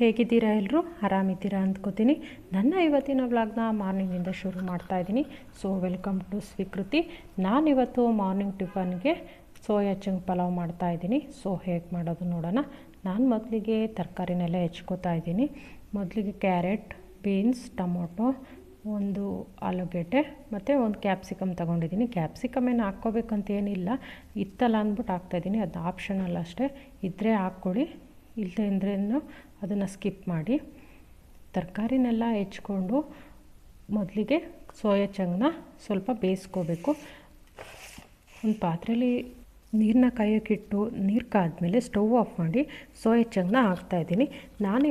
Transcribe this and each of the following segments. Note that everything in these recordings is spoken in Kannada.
ಹೇಗಿದ್ದೀರಾ ಎಲ್ಲರೂ ಆರಾಮಿದ್ದೀರಾ ಅಂದ್ಕೋತೀನಿ. ನನ್ನ ಇವತ್ತಿನ ವ್ಲಾಗ್ನ ಮಾರ್ನಿಂಗಿಂದ ಶುರು ಮಾಡ್ತಾ ಇದ್ದೀನಿ. ಸೊ ವೆಲ್ಕಮ್ ಟು ಸ್ವೀಕೃತಿ ನಾನಿವತ್ತು ಮಾರ್ನಿಂಗ್ ಟಿಫನ್ಗೆ ಸೋಯಾ ಚಂಗ್ ಪಲಾವ್ ಮಾಡ್ತಾ ಇದ್ದೀನಿ. ಸೊ ಹೇಗೆ ಮಾಡೋದು ನೋಡೋಣ. ನಾನು ಮೊದಲಿಗೆ ತರಕಾರಿನೆಲ್ಲ ಹೆಚ್ಕೋತಾ ಇದ್ದೀನಿ. ಮೊದಲಿಗೆ ಕ್ಯಾರೆಟ್, ಬೀನ್ಸ್, ಟೊಮೊಟೊ, ಒಂದು ಆಲೂಗೆಡ್ಡೆ ಮತ್ತು ಒಂದು ಕ್ಯಾಪ್ಸಿಕಮ್ ತೊಗೊಂಡಿದ್ದೀನಿ. ಕ್ಯಾಪ್ಸಿಕಮ್ ಏನು ಹಾಕ್ಕೋಬೇಕಂತ ಏನಿಲ್ಲ. ಇತ್ತಲ್ಲ ಅಂದ್ಬಿಟ್ಟು ಹಾಕ್ತಾಯಿದ್ದೀನಿ ಅದು ಆಪ್ಷನಲ್ ಅಷ್ಟೇ. ಇದ್ದರೆ ಹಾಕ್ಕೊಳ್ಳಿ ಇಲ್ಲದೆ ಅಂದ್ರೇನು ಅದನ್ನು ಸ್ಕಿಪ್ ಮಾಡಿ ತರಕಾರಿನೆಲ್ಲ ಹೆಚ್ಕೊಂಡು ಮೊದಲಿಗೆ ಸೋಯಾ ಚಂಗ್ನ ಸ್ವಲ್ಪ ಬೇಯಿಸ್ಕೋಬೇಕು. ಒಂದು ಪಾತ್ರೆಯಲ್ಲಿ ನೀರನ್ನ ಕಾಯೋಕ್ಕಿಟ್ಟು ನೀರು ಕಾದ್ಮೇಲೆ ಸ್ಟವ್ ಆಫ್ ಮಾಡಿ ಸೋಯಾ ಚಂಗ್ನ ಹಾಕ್ತಾಯಿದ್ದೀನಿ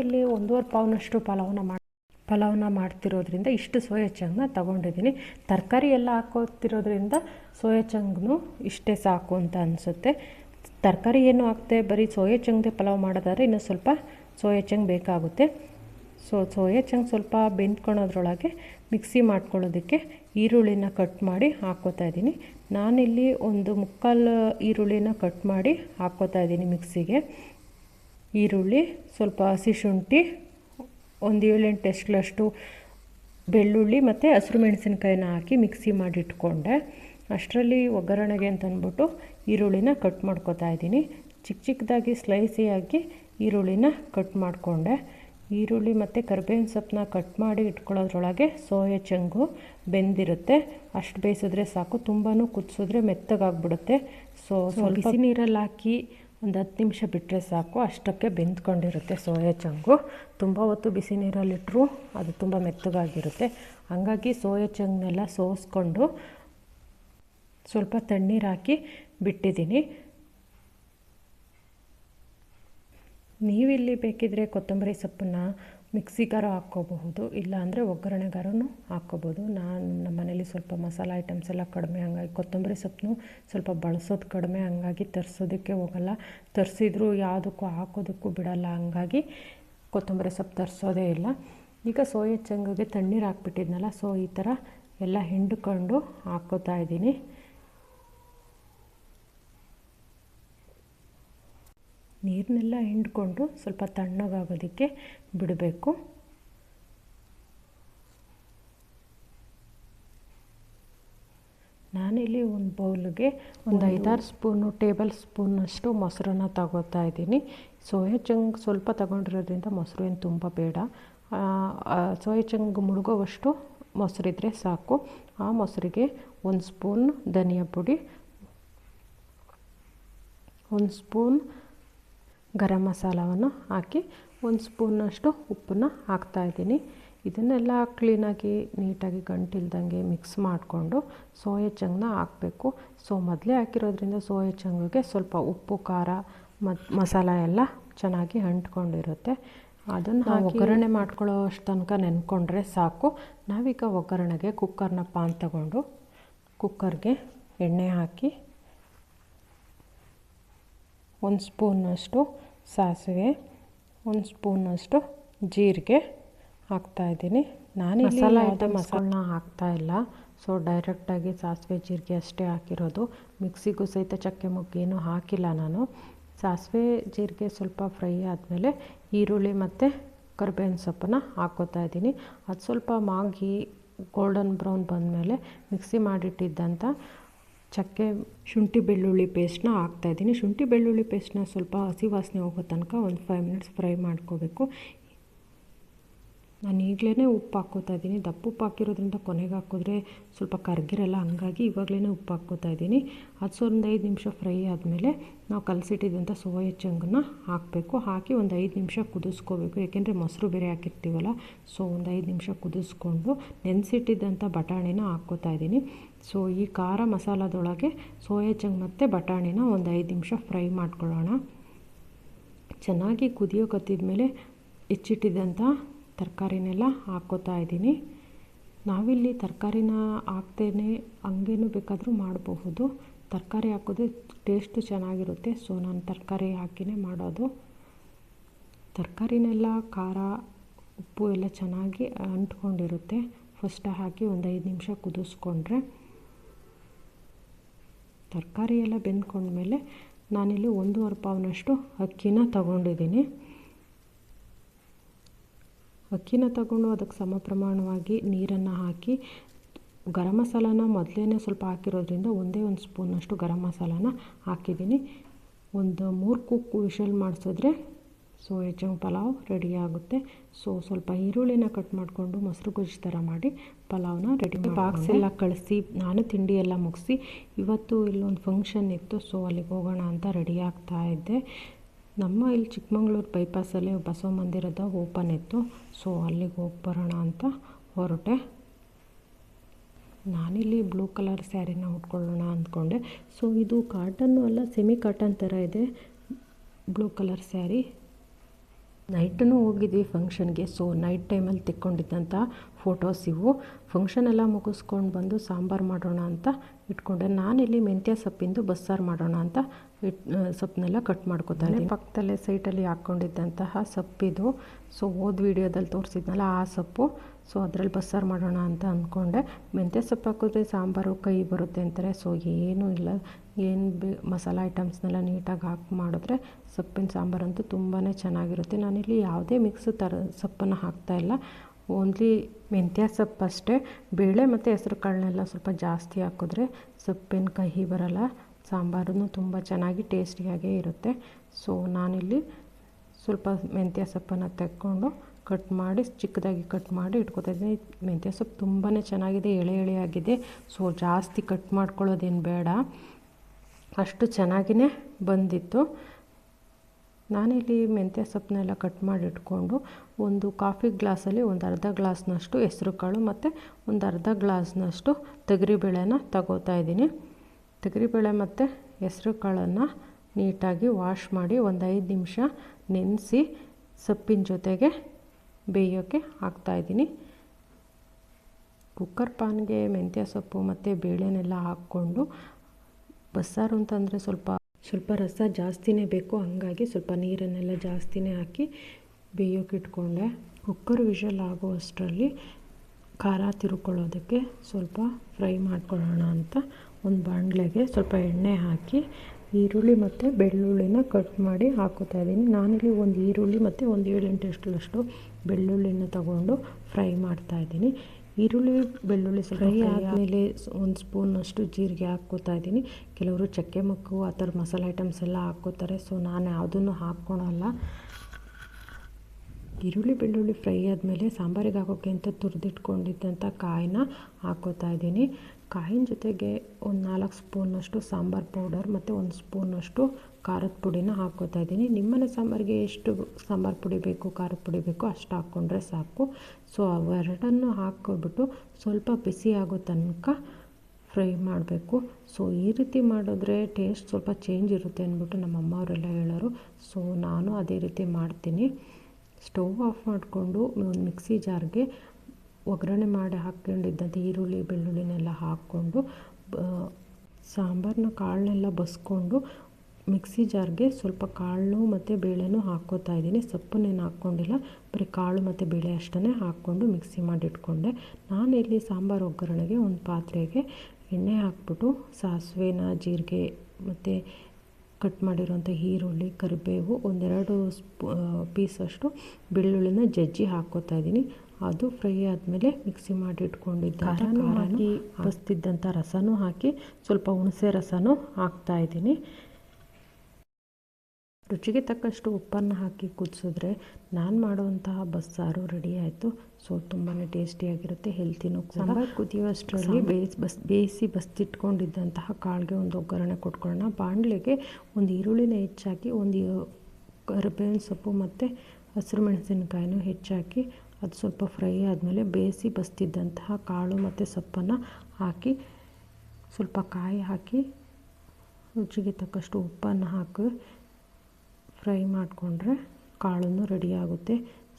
ಇಲ್ಲಿ ಒಂದೂವರೆ ಪಾವ್ನಷ್ಟು ಪಲಾವನ್ನ ಮಾಡಿ, ಪಲಾವ್ನ ಮಾಡ್ತಿರೋದ್ರಿಂದ ಇಷ್ಟು ಸೋಯಾ ಚಂಗ್ನ ತಗೊಂಡಿದ್ದೀನಿ. ತರಕಾರಿ ಎಲ್ಲ ಹಾಕೋತಿರೋದ್ರಿಂದ ಸೋಯಾ ಚಂಗ್ನು ಇಷ್ಟೇ ಸಾಕು ಅಂತ ಅನಿಸುತ್ತೆ. ತರಕಾರಿ ಏನು ಹಾಕ್ತೆ ಬರೀ ಸೋಯಾ ಚಂಗ್ದೆ ಪಲಾವ್ ಮಾಡೋದಾದ್ರೆ ಇನ್ನೂ ಸ್ವಲ್ಪ ಸೋಯಾ ಚಂಗ್ ಬೇಕಾಗುತ್ತೆ. ಸೊ ಸೋಯಾ ಚಂಗ್ ಸ್ವಲ್ಪ ಬೆಂದ್ಕೊಳೋದ್ರೊಳಗೆ ಮಿಕ್ಸಿ ಮಾಡ್ಕೊಳ್ಳೋದಕ್ಕೆ ಈರುಳ್ಳಿನ ಕಟ್ ಮಾಡಿ ಹಾಕ್ಕೋತಾ ಇದ್ದೀನಿ. ನಾನಿಲ್ಲಿ ಒಂದು ಮುಕ್ಕಾಲು ಈರುಳ್ಳಿನ ಕಟ್ ಮಾಡಿ ಹಾಕ್ಕೋತಾ ಇದ್ದೀನಿ ಮಿಕ್ಸಿಗೆ. ಈರುಳ್ಳಿ ಸ್ವಲ್ಪ ಹಸಿ ಶುಂಠಿ, ಒಂದು ಏಳೆಂಟು ಎಷ್ಟಲಷ್ಟು ಬೆಳ್ಳುಳ್ಳಿ ಮತ್ತು ಹಸಿರು ಮೆಣಸಿನ್ಕಾಯಿನ ಹಾಕಿ ಮಿಕ್ಸಿ ಮಾಡಿ ಇಟ್ಕೊಂಡೆ. ಅಷ್ಟರಲ್ಲಿ ಒಗ್ಗರಣೆಗೆ ಅಂತ ಅಂದ್ಬಿಟ್ಟು ಈರುಳ್ಳಿನ ಕಟ್ ಮಾಡ್ಕೊತಾ ಇದ್ದೀನಿ. ಚಿಕ್ಕ ಚಿಕ್ಕದಾಗಿ ಸ್ಲೈಸಿಯಾಗಿ ಈರುಳ್ಳಿನ ಕಟ್ ಮಾಡಿಕೊಂಡೆ. ಈರುಳ್ಳಿ ಮತ್ತು ಕರಿಬೇವಿನ ಸೊಪ್ಪನ್ನ ಕಟ್ ಮಾಡಿ ಇಟ್ಕೊಳ್ಳೋದ್ರೊಳಗೆ ಸೋಯಾ ಚೆಂಗು ಬೆಂದಿರುತ್ತೆ. ಅಷ್ಟು ಬೇಯಿಸಿದ್ರೆ ಸಾಕು. ತುಂಬಾ ಕುದಿಸಿದ್ರೆ ಮೆತ್ತಗಾಗ್ಬಿಡುತ್ತೆ. ಸೊ ಸ್ವಲ್ಪ ಬಿಸಿ ನೀರಲ್ಲಿ ಹಾಕಿ ಒಂದು ಹತ್ತು ನಿಮಿಷ ಬಿಟ್ಟರೆ ಸಾಕು. ಅಷ್ಟಕ್ಕೆ ಬೆಂದ್ಕೊಂಡಿರುತ್ತೆ ಸೋಯಾ ಚಂಗು. ತುಂಬ ಹೊತ್ತು ಬಿಸಿ ನೀರಲ್ಲಿಟ್ಟರು ಅದು ತುಂಬ ಮೆತ್ತಗಾಗಿರುತ್ತೆ. ಹಾಗಾಗಿ ಸೋಯಾ ಚಂಗ್ನೆಲ್ಲ ಸೋಸ್ಕೊಂಡು ಸ್ವಲ್ಪ ತಣ್ಣೀರು ಹಾಕಿ ಬಿಟ್ಟಿದ್ದೀನಿ. ನೀವಿಲ್ಲಿ ಬೇಕಿದ್ರೆ ಕೊತ್ತಂಬರಿ ಸೊಪ್ಪನ್ನು ಮಿಕ್ಸಿಗಾರ ಹಾಕ್ಕೋಬಹುದು, ಇಲ್ಲಾಂದರೆ ಒಗ್ಗರಣೆಗಾರನು ಹಾಕ್ಕೋಬೋದು ನಾನು ನಮ್ಮ ಮನೇಲಿ ಸ್ವಲ್ಪ ಮಸಾಲ ಐಟಮ್ಸ್ ಎಲ್ಲ ಕಡಿಮೆ ಹಂಗಾಗಿ, ಕೊತ್ತಂಬರಿ ಸೊಪ್ಪನ್ನು ಸ್ವಲ್ಪ ಬಳಸೋದು ಕಡಿಮೆ ಹಂಗಾಗಿ ತರಿಸೋದಕ್ಕೆ ಹೋಗಲ್ಲ. ತರಿಸಿದ್ರು ಯಾವುದಕ್ಕೂ ಹಾಕೋದಕ್ಕೂ ಬಿಡಲ್ಲ, ಹಂಗಾಗಿ ಕೊತ್ತಂಬರಿ ಸೊಪ್ಪು ತರಿಸೋದೇ ಇಲ್ಲ. ಈಗ ಸೋಯಾ ಚಂಗಿಗೆ ತಣ್ಣೀರು ಹಾಕ್ಬಿಟ್ಟಿದ್ನಲ್ಲ, ಸೊ ಈ ಥರ ಎಲ್ಲ ಹಿಂಡ್ಕೊಂಡು ಹಾಕೋತಾ ಇದ್ದೀನಿ. ನೀರನ್ನೆಲ್ಲ ಹಿಂಡ್ಕೊಂಡು ಸ್ವಲ್ಪ ತಣ್ಣಗಾಗೋದಕ್ಕೆ ಬಿಡಬೇಕು. ನಾನಿಲ್ಲಿ ಒಂದು ಬೌಲ್ಗೆ ಒಂದು ಐದಾರು ಸ್ಪೂನು ಟೇಬಲ್ ಸ್ಪೂನಷ್ಟು ಮೊಸರನ್ನ ತಗೋತಾ ಇದ್ದೀನಿ. ಸೋಯಾ ಚಂಗ್ ಸ್ವಲ್ಪ ತಗೊಂಡಿರೋದ್ರಿಂದ ಮೊಸರು ಏನು ತುಂಬ ಬೇಡ. ಸೋಯಾ ಚಂಗ್ ಮುಳುಗೋವಷ್ಟು ಮೊಸರಿದ್ರೆ ಸಾಕು. ಆ ಮೊಸರಿಗೆ ಒಂದು ಸ್ಪೂನ್ ಧನಿಯಾ ಪುಡಿ ಒಂದು ಸ್ಪೂನ್ ಗರಂ ಮಸಾಲವನ್ನು ಹಾಕಿ ಒಂದು ಸ್ಪೂನಷ್ಟು ಉಪ್ಪನ್ನು ಹಾಕ್ತಾಯಿದ್ದೀನಿ ಇದನ್ನೆಲ್ಲ ಕ್ಲೀನಾಗಿ ನೀಟಾಗಿ ಗಂಟಿಲ್ದಂಗೆ ಮಿಕ್ಸ್ ಮಾಡಿಕೊಂಡು ಸೋಯಾ ಚಂಗ್ನ ಹಾಕಬೇಕು. ಸೊ ಮೊದಲೇ ಹಾಕಿರೋದ್ರಿಂದ ಸೋಯಾ ಚಂಗಿಗೆ ಸ್ವಲ್ಪ ಉಪ್ಪು ಖಾರ ಮತ್ತು ಮಸಾಲ ಎಲ್ಲ ಚೆನ್ನಾಗಿ ಅಂಟ್ಕೊಂಡಿರುತ್ತೆ. ಅದನ್ನು ನಾವು ಒಗ್ಗರಣೆ ಮಾಡ್ಕೊಳ್ಳೋ ಅಷ್ಟು ತನಕ ನೆನ್ಕೊಂಡ್ರೆ ಸಾಕು. ನಾವೀಗ ಒಗ್ಗರಣೆಗೆ ಕುಕ್ಕರ್ನ ಪಾನ್ ತಗೊಂಡು ಕುಕ್ಕರ್ಗೆ ಎಣ್ಣೆ ಹಾಕಿ ಒಂದು ಸ್ಪೂನಷ್ಟು ಸಾಸಿವೆ ಒಂದು ಸ್ಪೂನಷ್ಟು ಜೀರಿಗೆ ಹಾಕ್ತಾಯಿದ್ದೀನಿ ನಾನು ಮಸಾಲ ಐಟಮ್ ಮಸಾಲನ್ನ ಹಾಕ್ತಾಯಿಲ್ಲ ಸೊ ಡೈರೆಕ್ಟಾಗಿ ಸಾಸಿವೆ ಜೀರಿಗೆ ಅಷ್ಟೇ ಹಾಕಿರೋದು. ಮಿಕ್ಸಿಗೂ ಸಹಿತ ಚಕ್ಕೆ ಮುಗ್ಗೇನು ಹಾಕಿಲ್ಲ ನಾನು. ಸಾಸಿವೆ ಜೀರಿಗೆ ಸ್ವಲ್ಪ ಫ್ರೈ ಆದಮೇಲೆ ಈರುಳ್ಳಿ ಮತ್ತು ಕರ್ಬೇವಿನ ಸೊಪ್ಪನ್ನು ಹಾಕ್ಕೋತಾ ಇದ್ದೀನಿ. ಅದು ಸ್ವಲ್ಪ ಮಾಗಿ ಗೋಲ್ಡನ್ ಬ್ರೌನ್ ಬಂದಮೇಲೆ ಮಿಕ್ಸಿ ಮಾಡಿಟ್ಟಿದ್ದಂಥ ಚಕ್ಕೆ ಶುಂಠಿ ಬೆಳ್ಳುಳ್ಳಿ ಪೇಸ್ಟ್ನ ಹಾಕ್ತಾಯಿದ್ದೀನಿ ಶುಂಠಿ ಬೆಳ್ಳುಳ್ಳಿ ಪೇಸ್ಟ್ನ ಸ್ವಲ್ಪ ಹಸಿ ವಾಸನೆ ಹೋಗೋ ತನಕ ಒಂದು ಫೈವ್ ಮಿನಿಟ್ಸ್ ಫ್ರೈ ಮಾಡ್ಕೋಬೇಕು. ನಾನು ಈಗಲೇ ಉಪ್ಪು ಹಾಕ್ಕೋತಾ ಇದ್ದೀನಿ. ದಪ್ಪ ಉಪ್ಪು ಹಾಕಿರೋದ್ರಿಂದ ಕೊನೆಗೆ ಹಾಕಿದ್ರೆ ಸ್ವಲ್ಪ ಕರ್ಗಿರಲ್ಲ, ಹಾಗಾಗಿ ಇವಾಗಲೇ ಉಪ್ಪು ಹಾಕ್ಕೋತಾ ಇದ್ದೀನಿ. ಅದು ಸೊ ಒಂದು ಐದು ನಿಮಿಷ ಫ್ರೈ ಆದಮೇಲೆ ನಾವು ಕಲಸಿಟ್ಟಿದ್ದಂಥ ಸೋಯ ಚಂಗನ್ನು ಹಾಕಬೇಕು. ಹಾಕಿ ಒಂದು ಐದು ನಿಮಿಷ ಕುದಿಸ್ಕೋಬೇಕು. ಏಕೆಂದರೆ ಮೊಸರು ಬೇರೆ ಹಾಕಿರ್ತೀವಲ್ಲ, ಸೊ ಒಂದು ಐದು ನಿಮಿಷ ಕುದಿಸ್ಕೊಂಡು ನೆನೆಸಿಟ್ಟಿದ್ದಂಥ ಬಟಾಣಿನ ಹಾಕ್ಕೋತಾ ಇದ್ದೀನಿ. ಸೊ ಈ ಖಾರ ಮಸಾಲದೊಳಗೆ ಸೋಯಾ ಚಂಗ್ ಮತ್ತು ಬಟಾಣಿನ ಒಂದು ಐದು ನಿಮಿಷ ಫ್ರೈ ಮಾಡ್ಕೊಳ್ಳೋಣ. ಚೆನ್ನಾಗಿ ಕುದಿಯೋಕತ್ತಿದ್ಮೇಲೆ ಕತ್ತಿದ್ಮೇಲೆ ಹೆಚ್ಚಿಟ್ಟಿದ್ದಂಥ ತರಕಾರಿನೆಲ್ಲ ಹಾಕ್ಕೋತಾ ಇದ್ದೀನಿ. ನಾವಿಲ್ಲಿ ತರಕಾರಿನ ಹಾಕ್ತೇನೆ ಹಂಗೇನು ಬೇಕಾದರೂ ಮಾಡಬಹುದು. ತರಕಾರಿ ಹಾಕೋದು ಟೇಸ್ಟು ಚೆನ್ನಾಗಿರುತ್ತೆ, ಸೊ ನಾನು ತರಕಾರಿ ಹಾಕಿನೇ ಮಾಡೋದು. ತರಕಾರಿನೆಲ್ಲ ಖಾರ, ಉಪ್ಪು ಎಲ್ಲ ಚೆನ್ನಾಗಿ ಅಂಟ್ಕೊಂಡಿರುತ್ತೆ. ಫಸ್ಟ್ ಹಾಕಿ ಒಂದು ಐದು ನಿಮಿಷ ಕುದಿಸ್ಕೊಂಡ್ರೆ ತರಕಾರಿ ಎಲ್ಲ ಬೆಂದ್ಕೊಂಡ್ಮೇಲೆ ನಾನಿಲ್ಲಿ ಒಂದೂವರೆ ಪಾವ್ನಷ್ಟು ಅಕ್ಕಿನ ತಗೊಂಡಿದ್ದೀನಿ. ಅಕ್ಕಿನ ತಗೊಂಡು ಅದಕ್ಕೆ ಸಮ ಪ್ರಮಾಣವಾಗಿ ನೀರನ್ನು ಹಾಕಿ ಗರಂ ಮಸಾಲಾನ ಮೊದಲೇ ಸ್ವಲ್ಪ ಹಾಕಿರೋದ್ರಿಂದ ಒಂದೇ ಒಂದು ಸ್ಪೂನಷ್ಟು ಗರಂ ಮಸಾಲಾನ ಹಾಕಿದ್ದೀನಿ. ಒಂದು ಮೂರು ಕುಕ್ ವಿಶಲ್ ಮಾಡಿಸಿದ್ರೆ ಸೊ ಚಂಕ್ ಪಲಾವ್ ರೆಡಿ ಆಗುತ್ತೆ. ಸೊ ಸ್ವಲ್ಪ ಈರುಳ್ಳಿನ ಕಟ್ ಮಾಡಿಕೊಂಡು ಮೊಸರು ಗೊಜ್ಜು ಥರ ಮಾಡಿ ಪಲಾವ್ನ ರೆಡಿ ಬಾಕ್ಸ್ ಎಲ್ಲ ಕಳಿಸಿ ನಾನು ತಿಂಡಿ ಎಲ್ಲ ಮುಗಿಸಿ ಇವತ್ತು ಇಲ್ಲೊಂದು ಫಂಕ್ಷನ್ ಇತ್ತು ಸೊ ಅಲ್ಲಿಗೆ ಹೋಗೋಣ ಅಂತ ರೆಡಿ ಆಗ್ತಾ ಇದ್ದೆ. ನಮ್ಮ ಇಲ್ಲಿ ಚಿಕ್ಕಮಂಗ್ಳೂರು ಬೈಪಾಸಲ್ಲಿ ಬಸವ ಮಂದಿರದ ಓಪನ್ ಇತ್ತು. ಸೊ ಅಲ್ಲಿಗೆ ಹೋಗಿ ಬರೋಣ ಅಂತ ಹೊರಟೆ. ನಾನಿಲ್ಲಿ ಬ್ಲೂ ಕಲರ್ ಸ್ಯಾರಿನ ಉಟ್ಕೊಳ್ಳೋಣ ಅಂದ್ಕೊಂಡೆ. ಸೊ ಇದು ಕಾಟನ್ನು ಅಲ್ಲ ಸೆಮಿ ಕಾಟನ್ ಥರ ಇದೆ. ಬ್ಲೂ ಕಲರ್ ಸ್ಯಾರಿ ನೈಟೂ ಹೋಗಿದ್ವಿ ಫಂಕ್ಷನ್ಗೆ. ಸೊ ನೈಟ್ ಟೈಮಲ್ಲಿ ತೆಕ್ಕೊಂಡಿದ್ದಂಥ ಫೋಟೋಸ್ ಇವು. ಫಂಕ್ಷನ್ ಎಲ್ಲ ಮುಗಿಸ್ಕೊಂಡು ಬಂದು ಸಾಂಬಾರು ಮಾಡೋಣ ಅಂತ ಇಟ್ಕೊಂಡೆ. ನಾನಿಲ್ಲಿ ಮೆಂತ್ಯ ಸೊಪ್ಪಿಂದು ಬಸ್ಸಾರು ಮಾಡೋಣ ಅಂತ ಇಟ್ ಸೊಪ್ಪನ್ನೆಲ್ಲ ಕಟ್ ಮಾಡ್ಕೋತಾರೆ ಪಕ್ಕದಲ್ಲೇ ಸೈಟಲ್ಲಿ ಹಾಕ್ಕೊಂಡಿದ್ದಂತಹ ಸೊಪ್ಪಿದು. ಸೊ ಹೋದ ವಿಡಿಯೋದಲ್ಲಿ ತೋರಿಸಿದ್ನಲ್ಲ ಆ ಸೊಪ್ಪು. ಸೊ ಅದರಲ್ಲಿ ಬಸ್ಸಾರು ಮಾಡೋಣ ಅಂತ ಅಂದ್ಕೊಂಡೆ. ಮೆಂತ್ಯ ಸೊಪ್ಪು ಹಾಕಿದ್ರೆ ಸಾಂಬಾರು ಕೈ ಬರುತ್ತೆ ಅಂತಾರೆ. ಸೊ ಏನೂ ಇಲ್ಲ. ಏನು ಬಿ, ಮಸಾಲ ಐಟಮ್ಸ್ನೆಲ್ಲ ನೀಟಾಗಿ ಹಾಕಿ ಮಾಡಿದ್ರೆ ಸೊಪ್ಪಿನ ಸಾಂಬಾರಂತೂ ತುಂಬಾ ಚೆನ್ನಾಗಿರುತ್ತೆ. ನಾನಿಲ್ಲಿ ಯಾವುದೇ ಮಿಕ್ಸ್ ಥರ ಸೊಪ್ಪನ್ನು ಹಾಕ್ತಾಯಿಲ್ಲ ಓನ್ಲಿ ಮೆಂತ್ಯ ಸೊಪ್ಪು ಅಷ್ಟೇ. ಬೇಳೆ ಮತ್ತು ಹೆಸರು ಕಾಳನ್ನೆಲ್ಲ ಸ್ವಲ್ಪ ಜಾಸ್ತಿ ಹಾಕಿದ್ರೆ ಸೊಪ್ಪಿನ ಕಹಿ ಬರಲ್ಲ. ಸಾಂಬಾರು ತುಂಬ ಚೆನ್ನಾಗಿ ಟೇಸ್ಟಿಯಾಗೇ ಇರುತ್ತೆ. ಸೊ ನಾನಿಲ್ಲಿ ಸ್ವಲ್ಪ ಮೆಂತ್ಯ ಸೊಪ್ಪನ್ನು ತೆಕ್ಕೊಂಡು ಕಟ್ ಮಾಡಿ, ಚಿಕ್ಕದಾಗಿ ಕಟ್ ಮಾಡಿ ಇಟ್ಕೊತಾ ಇದ್ದೀನಿ ಮೆಂತ್ಯ ಸೊಪ್ಪು ತುಂಬಾ ಚೆನ್ನಾಗಿದೆ, ಎಳೆ ಎಳೆ ಆಗಿದೆ. ಸೊ ಜಾಸ್ತಿ ಕಟ್ ಮಾಡ್ಕೊಳ್ಳೋದೇನು ಬೇಡ. ಅಷ್ಟು ಚೆನ್ನಾಗಿಯೇ ಬಂದಿತ್ತು. ನಾನಿಲ್ಲಿ ಮೆಂತ್ಯ ಸೊಪ್ಪನ್ನೆಲ್ಲ ಕಟ್ ಮಾಡಿ ಇಟ್ಕೊಂಡು ಒಂದು ಕಾಫಿ ಗ್ಲಾಸಲ್ಲಿ ಒಂದು ಅರ್ಧ ಗ್ಲಾಸ್ನಷ್ಟು ಹೆಸರು ಕಾಳು ಮತ್ತು ಒಂದು ಅರ್ಧ ಗ್ಲಾಸ್ನಷ್ಟು ತೊಗರಿಬೇಳೆನ ತಗೋತಾ ಇದ್ದೀನಿ. ತೊಗರಿಬೇಳೆ ಮತ್ತು ಹೆಸರು ಕಾಳನ್ನು ನೀಟಾಗಿ ವಾಶ್ ಮಾಡಿ ಒಂದು ಐದು ನಿಮಿಷ ನೆನೆಸಿ ಸೊಪ್ಪಿನ ಜೊತೆಗೆ ಬೇಯೋಕ್ಕೆ ಹಾಕ್ತಾಯಿದ್ದೀನಿ ಕುಕ್ಕರ್ ಪಾನ್ಗೆ ಮೆಂತ್ಯ ಸೊಪ್ಪು ಮತ್ತು ಬೇಳೆನೆಲ್ಲ ಹಾಕ್ಕೊಂಡು ಬಸ್ಸಾರು ಅಂತಂದರೆ ಸ್ವಲ್ಪ ಸ್ವಲ್ಪ ರಸ ಜಾಸ್ತಿನೇ ಬೇಕು. ಹಾಗಾಗಿ ಸ್ವಲ್ಪ ನೀರನ್ನೆಲ್ಲ ಜಾಸ್ತಿನೇ ಹಾಕಿ ಬೇಯೋಕೆ ಇಟ್ಕೊಂಡೆ. ಕುಕ್ಕರ್ ವಿಷಲ್ ಆಗುವಷ್ಟರಲ್ಲಿ ಖಾರ ತಿರುಕೊಳ್ಳೋದಕ್ಕೆ ಸ್ವಲ್ಪ ಫ್ರೈ ಮಾಡ್ಕೊಳ್ಳೋಣ ಅಂತ ಒಂದು ಬಾಣಲೆಗೆ ಸ್ವಲ್ಪ ಎಣ್ಣೆ ಹಾಕಿ ಈರುಳ್ಳಿ ಮತ್ತು ಬೆಳ್ಳುಳ್ಳಿನ ಕಟ್ ಮಾಡಿ ಹಾಕೋತಾ ಇದ್ದೀನಿ. ನಾನಿಲ್ಲಿ ಒಂದು ಈರುಳ್ಳಿ ಮತ್ತು ಒಂದು ಏಳೆಂಟು ಬೆಳ್ಳುಳ್ಳಿನ ತಗೊಂಡು ಫ್ರೈ ಮಾಡ್ತಾ ಇದ್ದೀನಿ. ಈರುಳ್ಳಿ ಬೆಳ್ಳುಳ್ಳಿ ಫ್ರೈ ಆದಮೇಲೆ ಒಂದು ಸ್ಪೂನಷ್ಟು ಜೀರಿಗೆ ಹಾಕ್ಕೋತಾ ಇದ್ದೀನಿ. ಕೆಲವರು ಚಕ್ಕೆ ಮಕ್ಕು ಆ ಥರ ಮಸಾಲೆ ಐಟಮ್ಸ್ ಎಲ್ಲ ಹಾಕ್ಕೋತಾರೆ. ಸೊ ನಾನು ಯಾವುದನ್ನು ಹಾಕ್ಕೊಳಲ್ಲ. ಈರುಳ್ಳಿ ಬೆಳ್ಳುಳ್ಳಿ ಫ್ರೈ ಆದಮೇಲೆ ಸಾಂಬಾರಿಗೆ ಹಾಕೋಕ್ಕೆ ಅಂತ ತುರಿದಿಟ್ಕೊಂಡಿದ್ದಂಥ ಕಾಯಿನ ಹಾಕೋತಾ ಇದ್ದೀನಿ. ಕಾಯಿನ ಜೊತೆಗೆ ಒಂದು ನಾಲ್ಕು ಸ್ಪೂನಷ್ಟು ಸಾಂಬಾರು ಪೌಡರ್ ಮತ್ತು ಒಂದು ಸ್ಪೂನಷ್ಟು ಖಾರದ ಪುಡಿನ ಹಾಕ್ಕೋತಾ ಇದ್ದೀನಿ. ನಿಮ್ಮನೆ ಸಾಂಬಾರಿಗೆ ಎಷ್ಟು ಸಾಂಬಾರು ಪುಡಿ ಬೇಕು, ಖಾರದ ಪುಡಿ ಬೇಕು ಅಷ್ಟು ಹಾಕ್ಕೊಂಡ್ರೆ ಸಾಕು. ಸೊ ಅವೆರಡನ್ನು ಹಾಕ್ಕೊಬಿಟ್ಟು ಸ್ವಲ್ಪ ಬಿಸಿ ಆಗೋ ತನಕ ಫ್ರೈ ಮಾಡಬೇಕು. ಸೊ ಈ ರೀತಿ ಮಾಡಿದ್ರೆ ಟೇಸ್ಟ್ ಸ್ವಲ್ಪ ಚೇಂಜ್ ಇರುತ್ತೆ ಅಂದ್ಬಿಟ್ಟು ನಮ್ಮ ಅಮ್ಮವರೆಲ್ಲ ಹೇಳೋರು. ಸೊ ನಾನು ಅದೇ ರೀತಿ ಮಾಡ್ತೀನಿ. ಸ್ಟವ್ ಆಫ್ ಮಾಡಿಕೊಂಡು ಒಂದು ಮಿಕ್ಸಿ ಜಾರ್ಗೆ ಒಗ್ಗರಣೆ ಮಾಡಿ ಹಾಕ್ಕೊಂಡಿದ್ದಂಥ ಈರುಳ್ಳಿ, ಬೆಳ್ಳುಳ್ಳಿನೆಲ್ಲ ಹಾಕ್ಕೊಂಡು ಸಾಂಬಾರನ್ನ ಕಾಳನ್ನೆಲ್ಲ ಬಸ್ಕೊಂಡು ಮಿಕ್ಸಿ ಜಾರ್ಗೆ ಸ್ವಲ್ಪ ಕಾಳು ಮತ್ತು ಬೇಳೆನೂ ಹಾಕ್ಕೋತಾ ಇದ್ದೀನಿ. ಸೊಪ್ಪನ್ನೇನು ಹಾಕ್ಕೊಂಡಿಲ್ಲ. ಬರೀ ಕಾಳು ಮತ್ತು ಬೇಳೆ ಅಷ್ಟೇ ಹಾಕ್ಕೊಂಡು ಮಿಕ್ಸಿ ಮಾಡಿಟ್ಕೊಂಡೆ ಇಲ್ಲಿ ಸಾಂಬಾರು ಒಗ್ಗರಣೆಗೆ ಒಂದು ಪಾತ್ರೆಗೆ ಎಣ್ಣೆ ಹಾಕ್ಬಿಟ್ಟು ಸಾಸಿವೆನ, ಜೀರಿಗೆ ಮತ್ತು ಕಟ್ ಮಾಡಿರೋಂಥ ಈರುಳ್ಳಿ, ಕರಿಬೇವು ಒಂದೆರಡು ಸ್ಪೂ ಪೀಸಷ್ಟು ಬೆಳ್ಳುಳ್ಳಿನ ಜಜ್ಜಿ ಹಾಕ್ಕೋತಾ ಇದ್ದೀನಿ. ಅದು ಫ್ರೈ ಆದಮೇಲೆ ಮಿಕ್ಸಿ ಮಾಡಿ ಇಟ್ಕೊಂಡಿದ್ದ ಹಾಕಿ ಬಸ್ತಿದ್ದಂಥ ರಸನೂ ಹಾಕಿ ಸ್ವಲ್ಪ ಹುಣಸೆ ರಸನೂ ಹಾಕ್ತಾಯಿದ್ದೀನಿ ರುಚಿಗೆ ತಕ್ಕಷ್ಟು ಉಪ್ಪನ್ನು ಹಾಕಿ ಕುದಿಸಿದ್ರೆ ನಾನು ಮಾಡುವಂತಹ ಬಸ್ಸಾರು ರೆಡಿ ಆಯಿತು. ಸೊ ತುಂಬಾ ಟೇಸ್ಟಿಯಾಗಿರುತ್ತೆ ಹೆಲ್ತಿನೂ ಸಾಂಬಾರು ಕುದಿಯುವಷ್ಟರಲ್ಲಿ ಬೇಯಿಸಿ ಬಸ್ ಬೇಯಿಸಿ ಬಸ್ತಿಟ್ಕೊಂಡಿದ್ದಂತಹ ಕಾಳಿಗೆ ಒಂದು ಒಗ್ಗರಣೆ ಕೊಟ್ಕೊಳ್ಳೋಣ. ಬಾಣಲೆಗೆ ಒಂದು ಈರುಳ್ಳಿನ ಹೆಚ್ಚಾಕಿ ಒಂದು ಕರಿಬೇವಿನ ಸೊಪ್ಪು ಮತ್ತು ಹಸಿರು ಮೆಣಸಿನಕಾಯಿನೂ ಹೆಚ್ಚಾಕಿ ಅದು ಸ್ವಲ್ಪ ಫ್ರೈ ಆದಮೇಲೆ ಬೇಯಿಸಿ ಬಸ್ತಿದ್ದಂತಹ ಕಾಳು ಮತ್ತು ಸೊಪ್ಪನ್ನು ಹಾಕಿ ಸ್ವಲ್ಪ ಕಾಯಿ ಹಾಕಿ ರುಚಿಗೆ ತಕ್ಕಷ್ಟು ಉಪ್ಪನ್ನು ಹಾಕಿ ಫ್ರೈ ಮಾಡಿಕೊಂಡ್ರೆ ಕಾಳನ್ನು ರೆಡಿಯಾಗುತ್ತೆ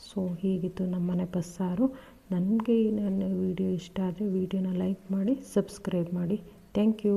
ಸೊ ಹೀಗಿತ್ತು ನಮ್ಮನೆ ಬಸ್ಸಾರು. ನನಗೆ ನನ್ನ ವಿಡಿಯೋ ಇಷ್ಟ ಆದರೆ ವಿಡಿಯೋನ ಲೈಕ್ ಮಾಡಿ, ಸಬ್ಸ್ಕ್ರೈಬ್ ಮಾಡಿ. Thank you